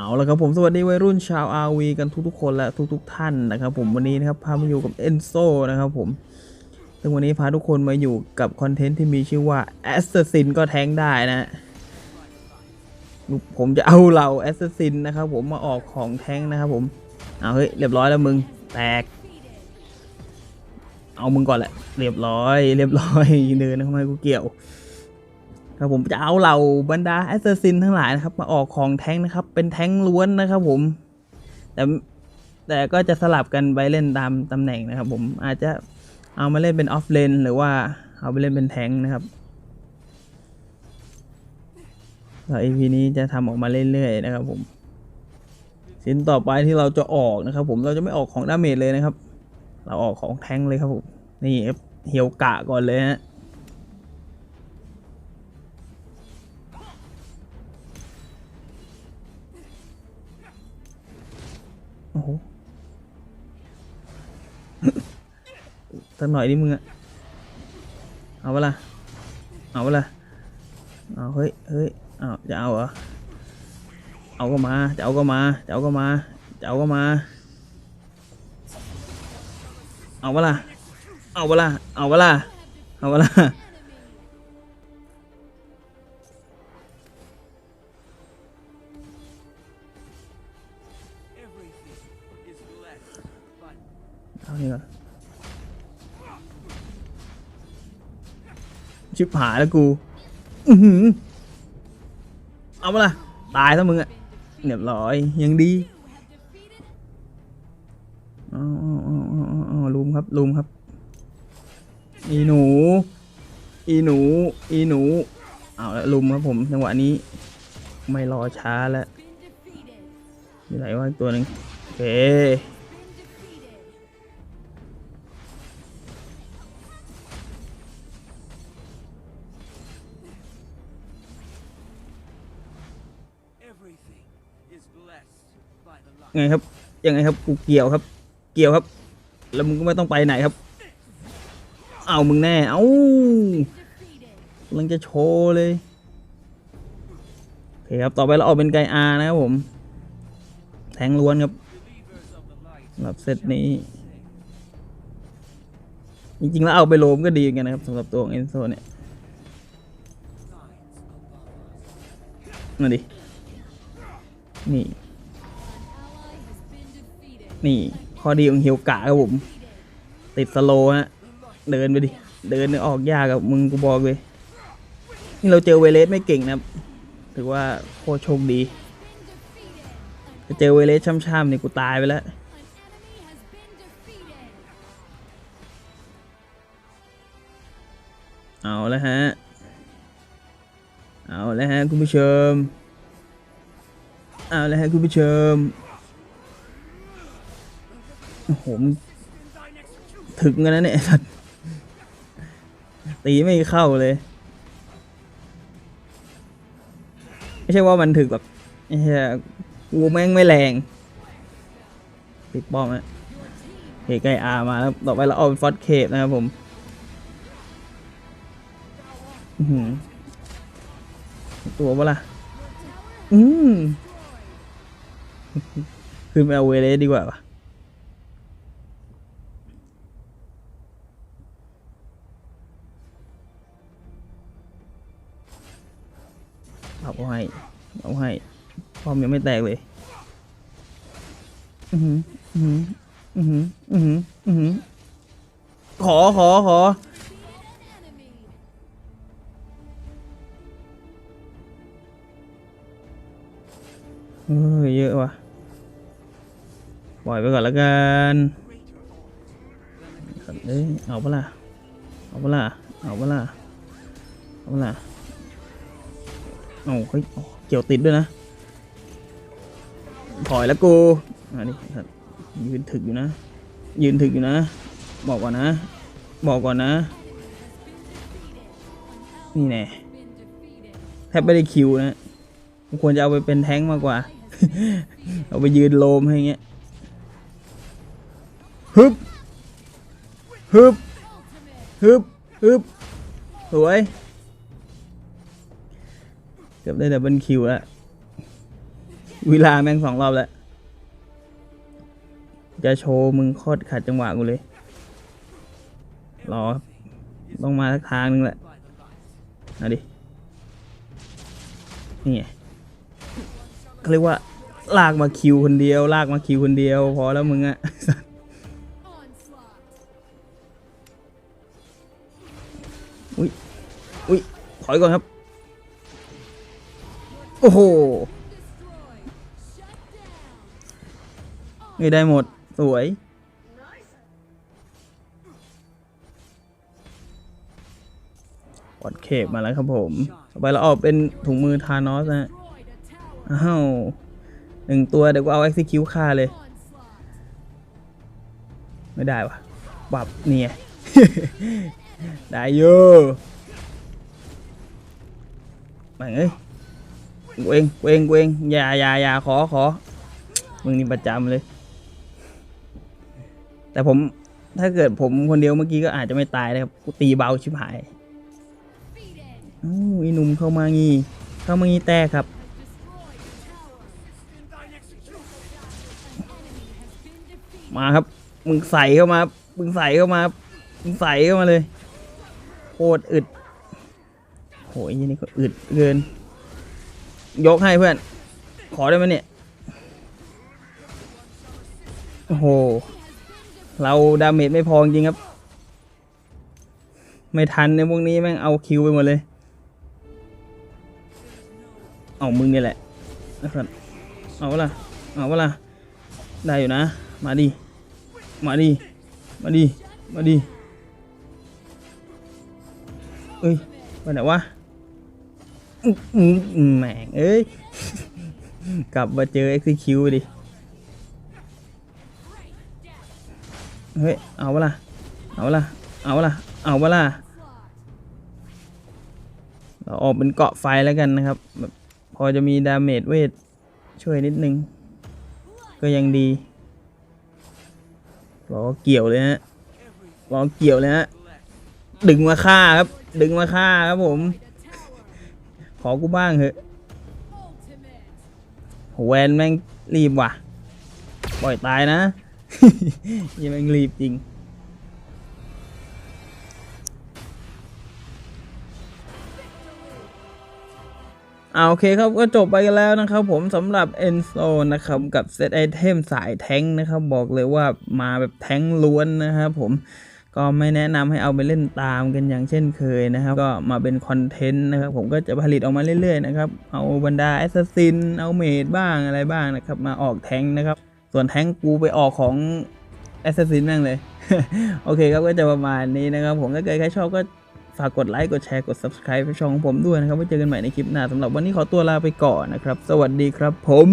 เอาละครับผมสวัสดีวัยรุ่นชาวอาวีกันทุกๆคนและทุกๆท่านนะครับผมวันนี้นะครับพามาอยู่กับเอนโซนะครับผมซึ่งวันนี้พาทุกคนมาอยู่กับคอนเทนต์ที่มีชื่อว่า Assassin ก็แทงได้นะ ผมจะเอาเหล่า Assassin นะครับผมมาออกของแทงนะครับผมเอาเฮ้ยเรียบร้อยแล้วมึงแตก เอามึงก่อนแหละเรียบร้อย เรียบร้อยเดินทำไมกูเกี่ยว ครับผมจะเอาเหล่าบรรดาแอสซ s ซินทั้งหลายนะครับ มาออกของแท้งนะครับ เป็นแท้งล้วนนะครับผม แต่แต่ก็จะสลับกันไปเล่นตามตำแหน่งนะครับผมอาจจะเอามาเล่นเป็นออฟเลนหรือว่าเอาไปเล่นเป็นแท้งนะครับแล้ว EP นี้จะทำออกมาเรื่อยๆนะครับผมสินต่อไปที่เราจะออกนะครับ ผมเราจะไม่ออกของดาเมจเลยนะครับ เราออกของแท้งเลยครับผมนี่เฮียวกะก่อนเลยฮะ โอ้โหสักหน่อยดิมึงอะเอาเวละเอาเวละเอาเฮ้ยเฮ้ยเอาจะเอาเหรอเอาก็มาจะเอาก็มาจะเอาก็มาจะเอาก็มา เอาเวละเอาเวละเอาเวละเอาเวละ เอานี่ก่อนชิบหายแล้วกู อือหือเอามาละตายซะมึงอะเรียบร้อย ยังดีอ๋ออ๋ออ๋อลุมครับลุมครับ อีหนู อีหนู อีหนู เอาละลุมครับผมจังหวะนี้ ไม่รอช้าแล้วอยู่ไหนวะอีกตัวหนึ่งโอเค ไงครับ ยังไงครับกูเกี่ยวครับ เกี่ยวครับ แล้วมึงก็ไม่ต้องไปไหนครับ เอามึงแน่ เอากำลังจะโชว์เลยโอเคครับ ต่อไปเราออกเป็นไกอานะครับผม แทงล้วนครับสำหรับเซตนี้ จริงๆ แล้วเอาไปโลมก็ดีกันนะครับสำหรับตัวของเอนโซเนี่ยนั่นดิ นี่ นี่ข้อดีของเฮียวกะครับผม ติดสโลฮะเดินไปดิ เดินออกยากกับมึงกูบอกเลย นี่เราเจอเวเลสไม่เก่งนะถือว่าโคตรโชคดีถ้าเจอเวเลสช่ำๆนี่กูตายไปแล้วเอาแล้วฮะ เอาแล้วฮะคุณผู้ชม เอาแล้วฮะคุณผู้ชม โอ้โหมึงถึงกันนะเนี่ยสัตว์ตีไม่เข้าเลย ไม่ใช่ว่ามันถึกแบบไอ้เหี้ยกูแม่งไม่แรง ติดป้อมนะเฮไกอามาแล้วต่อไปเราเอาฟอสเคปนะครับผมอื้อหือตัวปะล่ะอืมขึ้นไปเอาเวเลสดีกว่าปะ เอาให้เอาให้พร้อมยังไม่แตกเลย อือหืออือหืออือหืออือหือขอขอขอเออเยอะว่ะ ปล่อยไปก่อนแล้วกันเอ้ยเอาปะล่ะเอาปะล่ะเอาปะล่ะเอาปะล่ะ เอาเฮ้ยเอาเกี่ยวติดด้วยนะ ถอยแล้วกูอันนี้ยืนถึกอยู่นะ ยืนถึกอยู่นะ บอกก่อนนะ บอกก่อนนะ นี่แน่แทบไม่ได้คิวนะควรจะเอาไปเป็นแท้งมากกว่า เอาไปยืนโลมให้เงี้ยฮึบฮึบฮึบฮึบสวย เกือบได้ดับเบิลคิวแล้วเวลาแม่งสองรอบแล้ว จะโชว์มึงโคตรขัดจังหวะกูเลย รอต้องมาสักทางนึงแหละ by the light. เอาดิ นี่ไงเขาเรียกว่า ลากมาคิวคนเดียว ลากมาคิวคนเดียว พอแล้วมึงอะอุ้ย อุ้ย ถอยก่อนครับ โอ้โหไม่ได้หมด สวย ปอดเคปมาแล้วครับผมต่อไปเราออกเป็นถุงมือทานอสนะฮะอ้าวหนึ่งตัวเดี๋ยวกูเอา execute ฆ่าเลย ไม่ได้วะปรับเนี่ยได้อยู่ม่งเอ้ย กูเองกูเองกูเองอย่าอย่าอย่าขอขอมึงนี่ประจำเลย แต่ผมถ้าเกิดผมคนเดียวเมื่อกี้ก็อาจจะไม่ตายนะครับกูตีเบาชิบหายอู้วอีหนุ่มเข้ามางี้เข้ามางี้แตกครับมาครับ มึงใส่เข้ามา มึงใส่เข้ามา มึงใส่เข้ามาเลย โคตรอึดโหยนี่ก็อึดเกิน ยกให้เพื่อน ขอได้ไหมเนี่ย โอ้โห เราดาเมจไม่พอจริงครับ ไม่ทันในพวกนี้แม่งเอาคิวไปหมดเลย เอามึงนี่แหละนะครับเอาเวละเอาเวละได้อยู่นะ มาดิ มาดิ มาดิ มาดิ เอ้ยไปไหนวะ แหมงเอ้ย กลับมาเจอ execute ดิ เฮ้ย เอาเวละเอาเวละเอาเวละเอาเวละเราออกเป็นเกาะไฟแล้วกันนะครับ แบบพอจะมีดาเมจเวท ช่วยนิดนึง ก็ยังดีล้อเกี่ยวเลยฮะล้อเกี่ยวเลยฮะ ดึงมาฆ่าครับ ดึงมาฆ่าครับผม ขอกูบ้างเถอะแวนแม่งรีบว่ะ ปล่อยตายนะยังแม่งรีบจริง เอาโอเคครับก็จบไปกันแล้วนะครับผมสำหรับ e n z o นะครับกับเซตไอเทมสายแท้งนะครับ บอกเลยว่ามาแบบแท้งล้วนนะครับผม ก็ไม่แนะนำให้เอาไปเล่นตามกันอย่างเช่นเคยนะครับ ก็มาเป็นคอนเทนต์นะครับ ผมก็จะผลิตออกมาเรื่อยๆนะครับ เอาบรรดาแอสซัสซิน เอาเมดบ้างอะไรบ้างนะครับ มาออกแท้งนะครับ ส่วนแท้งกูไปออกของแอสซัสซินแม่งเลย โอเคครับก็จะประมาณนี้นะครับ ผมถ้าเกิดใครชอบก็ฝากกดไลค์กดแชร์กด subscribe ช่องของผมด้วยนะครับไว้เจอกันใหม่ในคลิปหน้าสำหรับวันนี้ขอตัวลาไปก่อนนะครับ สวัสดีครับผม